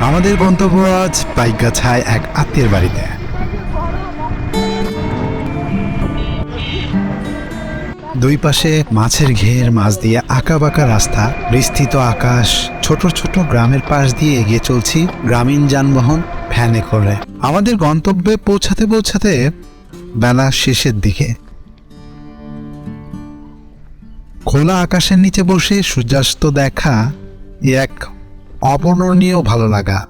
আমাদের গন্তব্য আজ পাইকগাছায় এক আত্মীয়ের বাড়িতে। দুই পাশে মাছের ঘের, মাছ দিয়ে আঁকা বাঁকা রাস্তা, বিস্তৃত আকাশ, ছোট ছোট গ্রামের পাশ দিয়ে এগিয়ে চলছি গ্রামীণ যানবাহন ভ্যানে করে। আমাদের গন্তব্যে পৌঁছাতে পৌঁছাতে বেলা শেষের দিকে। খোলা আকাশের নিচে বসে সূর্যাস্ত দেখা এক অবর্ণনীয় ভালো লাগা।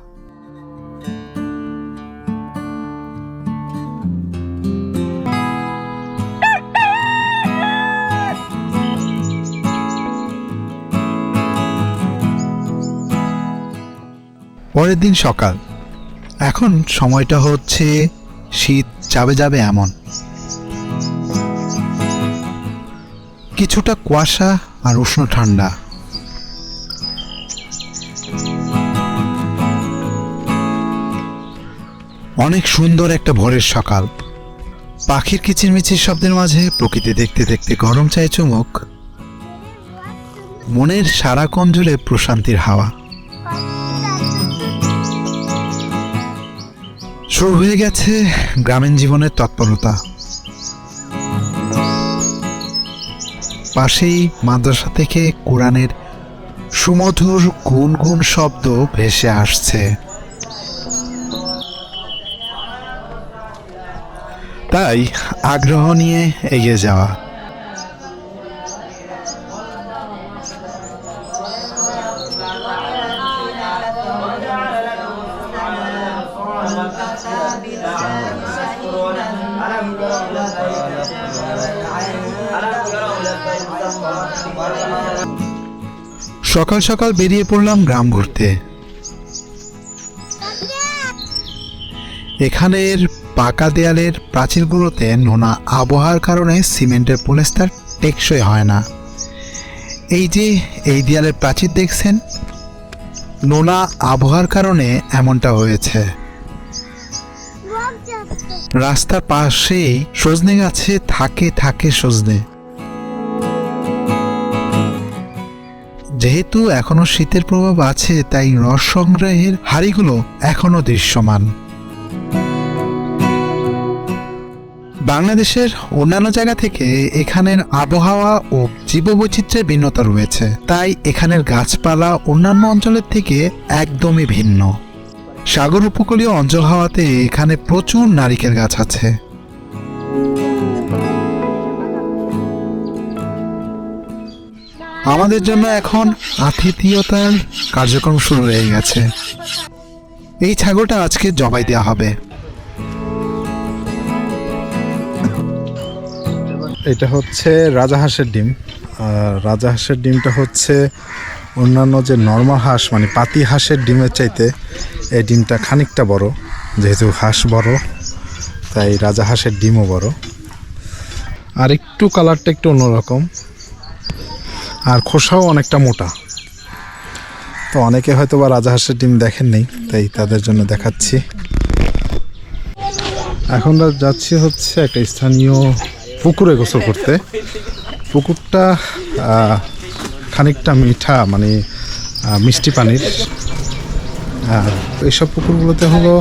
পরের দিন সকাল। এখন সময়টা হচ্ছে শীত যাবে যাবে এমন। কিছুটা কুয়াশা আর উষ্ণ ঠান্ডা। অনেক সুন্দর একটা ভোরের সকাল। পাখির কিচিরমিচির শব্দের মাঝে প্রকৃতি দেখতে দেখতে গরম চায় চুমুক। মনের সারা জুড়ে প্রশান্তির হাওয়া। শুরু হয়ে গেছে গ্রামীণ জীবনের তৎপরতা। পাশেই মাদ্রাসা থেকে কোরআনের সুমধুর গুনগুন শব্দ ভেসে আসছে। তাই আগ্রহ নিয়ে এগিয়ে যাওয়া। সকাল সকাল বেরিয়ে পড়লাম গ্রাম ঘুরতে। এখানের পাকা দেয়ালের প্রাচীরগুলোতে নোনা আবহাওয়ার কারণে সিমেন্টের পলেস্তার টেকসই হয় না। এই যে এই দেয়ালের প্রাচীর দেখছেন, নোনা আবহাওয়ার কারণে এমনটা হয়েছে। রাস্তার পাশেই সজনে গাছে থাকে থাকে সজনে। যেহেতু এখনও শীতের প্রভাব আছে, তাই রস সংগ্রহের হাড়িগুলো এখনও দৃশ্যমান। বাংলাদেশের অন্যান্য জায়গা থেকে এখানের আবহাওয়া ও জীববৈচিত্র্যের ভিন্নতা রয়েছে। তাই এখানের গাছপালা অন্যান্য অঞ্চলের থেকে একদমই ভিন্ন। সাগর উপকূলীয় অঞ্চল হওয়াতে এখানে প্রচুর নারিকেল গাছ আছে। আমাদের জন্য এখন আতিথিয়তার কার্যক্রম শুরু হয়ে গেছে। এই ছাগলটা আজকে জবাই দেওয়া হবে। এটা হচ্ছে রাজাহাঁসের ডিম। আর রাজাহাঁসের ডিমটা হচ্ছে অন্যান্য যে নর্মাল হাঁস মানে পাতি হাঁসের ডিমের চাইতে এই ডিমটা খানিকটা বড়, যেহেতু হাঁস বড়, তাই রাজাহাঁসের ডিমও বড়। আর একটু কালারটা একটু অন্যরকম। আর খোসাও অনেকটা মোটা। তো অনেকে হয়তো বা রাজাহাঁসের ডিম দেখেননি তাই তাদের জন্য দেখাচ্ছি। এখন যাচ্ছি হচ্ছে একটা স্থানীয় পুকুরে গোসল করতে। পুকুরটা খানিকটা মিঠা মানে মিষ্টি পানির। আর এইসব পুকুরগুলোতে হলো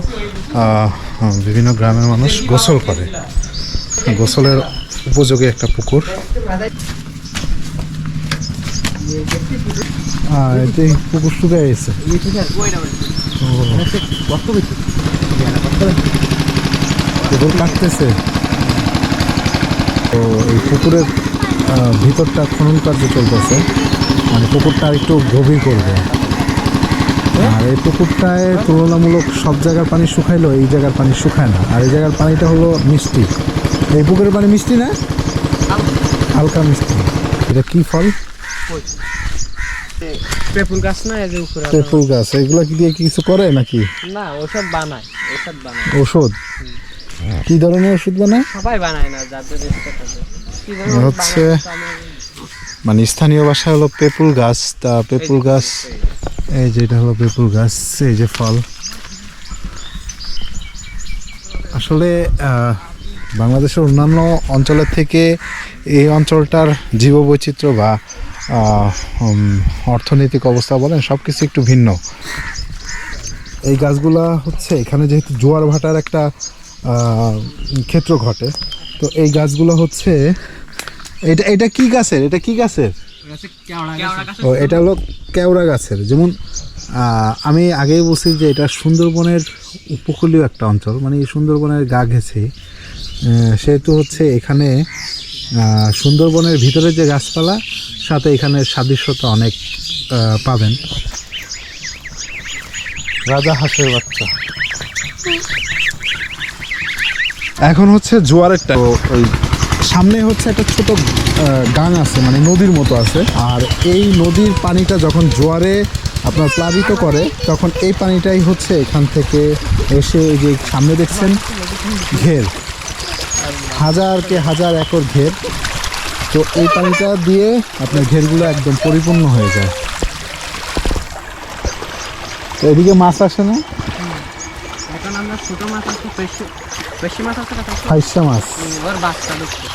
বিভিন্ন গ্রামের মানুষ গোসল করে। গোসলের উপযোগী একটা পুকুর। এতে পুকুর শুকিয়ে গেছে। পুকুর কাটতেছে। তো এই পুকুরের ভিতরটা খনন কার্য চলতেছে। মানে পুকুরটা একটু গভীর করবে। আর এই পুকুরটায় তুলনামূলক সব জায়গার পানি শুকাইলেও এই জায়গার পানি শুকায় না। আর এই জায়গার পানিটা হলো মিষ্টি। এই পুকুরের পানি মিষ্টি না? হালকা মিষ্টি। এটা কি ফল? পেপুল গাছ না এই যে উপরে পেপুল গাছ। এগুলো কি দিয়ে কিছু করে নাকি? না ওসব বানায় ওসব বানায়। ওষুধ? কি ধরনের ওষুধ বানায়? সবাই বানায় না যাদের হচ্ছে মানে স্থানীয় ভাষায় হলো পেপুল গাছ তা পেপুল গাছ এই যে এটা হলো পেপুল গাছ এই যে ফল। আসলে বাংলাদেশের অন্যান্য অঞ্চলের থেকে এই অঞ্চলটার জীববৈচিত্র্য বা অর্থনৈতিক অবস্থা বলেন সব কিছু একটু ভিন্ন। এই গাছগুলা হচ্ছে এখানে যেহেতু জোয়ার ভাটার একটা ক্ষেত্র ঘটে। তো এই গাছগুলো হচ্ছে এটা এটা কি গাছের? এটা কি গাছের? ও এটা হলো কেওড়া গাছের। যেমন আমি আগেই বলছি যে এটা সুন্দরবনের উপকূলীয় একটা অঞ্চল মানে এই সুন্দরবনের গা ঘেছে সেহেতু হচ্ছে এখানে আহ, সুন্দরবনের ভিতরে যে গাছপালা সাথে এখানে সাদৃশ্যতা অনেক পাবেন। রাজা হাঁসের বাচ্চা। এখন হচ্ছে জোয়ারের টা- তো ওই সামনে হচ্ছে একটা ছোট গাং আছে মানে নদীর মতো আছে। আর এই নদীর পানিটা যখন জোয়ারে আপনার প্লাবিত করে তখন এই পানিটাই হচ্ছে এখান থেকে এসে এই যে সামনে দেখছেন ঘের। হাজার কে হাজার একর ঘের। তো এই পানিটা দিয়ে আপনার ঘেরগুলো একদম পরিপূর্ণ হয়ে যায়। তো এদিকে মাছ আসে না? এখন আমরা ছোট মাছ বেশি মাছ আছে কথা ফাইসা মাছ। ওর বাচ্চা ঢুকছে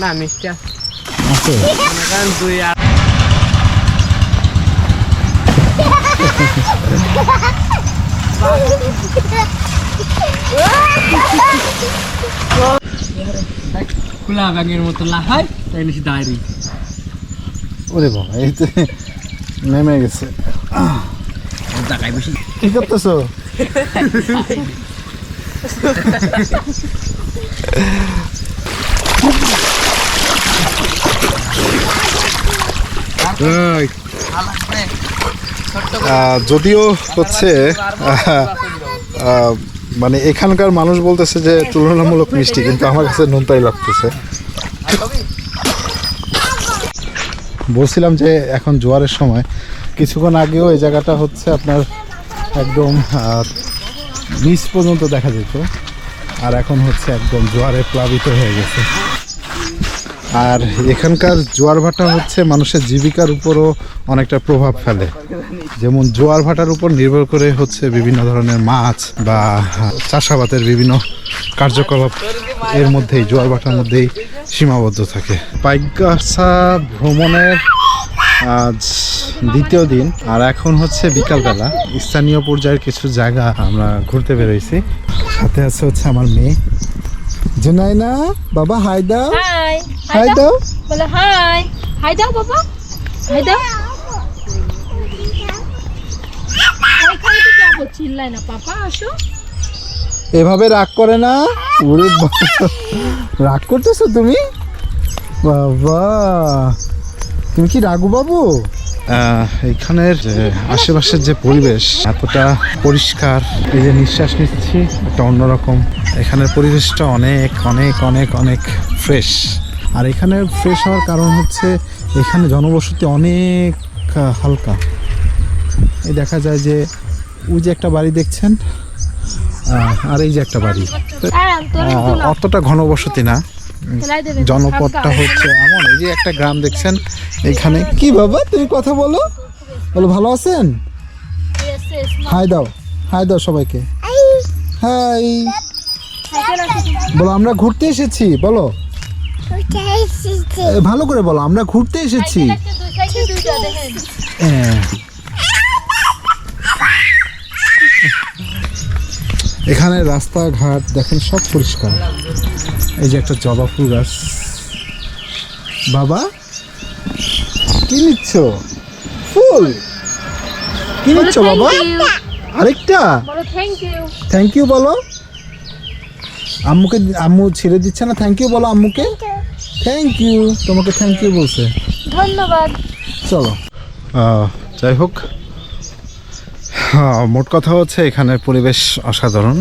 না মিষ্টি আছে। আছে? দুই আর খোলা ব্যাগের মতো লাফায় তাই দাঁড়িয়ে ওরে বাবা এই তো নেমে গেছে। টাকায় বেশি কি করতেছো? আহ, যদিও হচ্ছে মানে এখানকার মানুষ বলতেছে যে তুলনামূলক মিষ্টি, কিন্তু আমার কাছে নুনতাই লাগতেছে। বলছিলাম যে এখন জোয়ারের সময়, কিছুক্ষণ আগেও এই জায়গাটা হচ্ছে আপনার একদম নিচ পর্যন্ত দেখা যেত। আর এখন হচ্ছে একদম জোয়ারে প্লাবিত হয়ে গেছে। আর এখানকার জোয়ার ভাটা হচ্ছে মানুষের জীবিকার উপরও অনেকটা প্রভাব ফেলে। যেমন জোয়ার ভাটার উপর নির্ভর করে হচ্ছে বিভিন্ন ধরনের মাছ বা চাষাবাদের বিভিন্ন কার্যকলাপ এর মধ্যেই, জোয়ার ভাটার মধ্যেই সীমাবদ্ধ থাকে। পাইকাসা ভ্রমণের আজ দ্বিতীয় দিন আর এখন হচ্ছে বিকালবেলা। স্থানীয় পর্যায়ের কিছু জায়গা আমরা ঘুরতে বেরোইছি। সাথে আছে হচ্ছে আমার মেয়ে। জুনাইনা বাবা হাই দাও। হাই। হাই দাও। বলে হাই। হাই দাও বাবা। হাই দাও। না। পাপা আসো। এভাবে রাগ করে না? রাগ করতেছো তুমি? বাবা। তুমি কি রাগু বাবু? এখানের যে আশেপাশের যে পরিবেশ এতটা পরিষ্কার এই যে নিঃশ্বাস নিচ্ছি একটা অন্যরকম। এখানের পরিবেশটা অনেক অনেক অনেক অনেক ফ্রেশ আর এখানে ফ্রেশ হওয়ার কারণ হচ্ছে এখানে জনবসতি অনেক হালকা। এই দেখা যায় যে ওই যে একটা বাড়ি দেখছেন আর এই যে একটা বাড়ি। অতটা ঘনবসতি না। জনপদটা হচ্ছে এমন। এই যে একটা গ্রাম দেখছেন এখানে। কি বাবা তুমি কথা বলো। বলো ভালো আছেন? হাই দাও হাই দাও সবাইকে। হাই। বলো আমরা ঘুরতে এসেছি বলো। ভালো করে বলো আমরা ঘুরতে এসেছি। হ্যাঁ। এখানে রাস্তাঘাট দেখেন সব পরিষ্কার। এই যে একটা জবা ফুল গাছ। বাবা কি নিচ্ছ? ফুল। কি নিচ্ছ বাবা? আরেকটা। থ্যাংক ইউ বলো। আম্মুকে আম্মু ছেড়ে দিচ্ছে না? থ্যাংক ইউ বলো আম্মুকে। থ্যাংক ইউ তোমাকে থ্যাংক ইউ বলছে। ধন্যবাদ। চলো। যাই হোক মোট কথা হচ্ছে এখানের পরিবেশ অসাধারণ।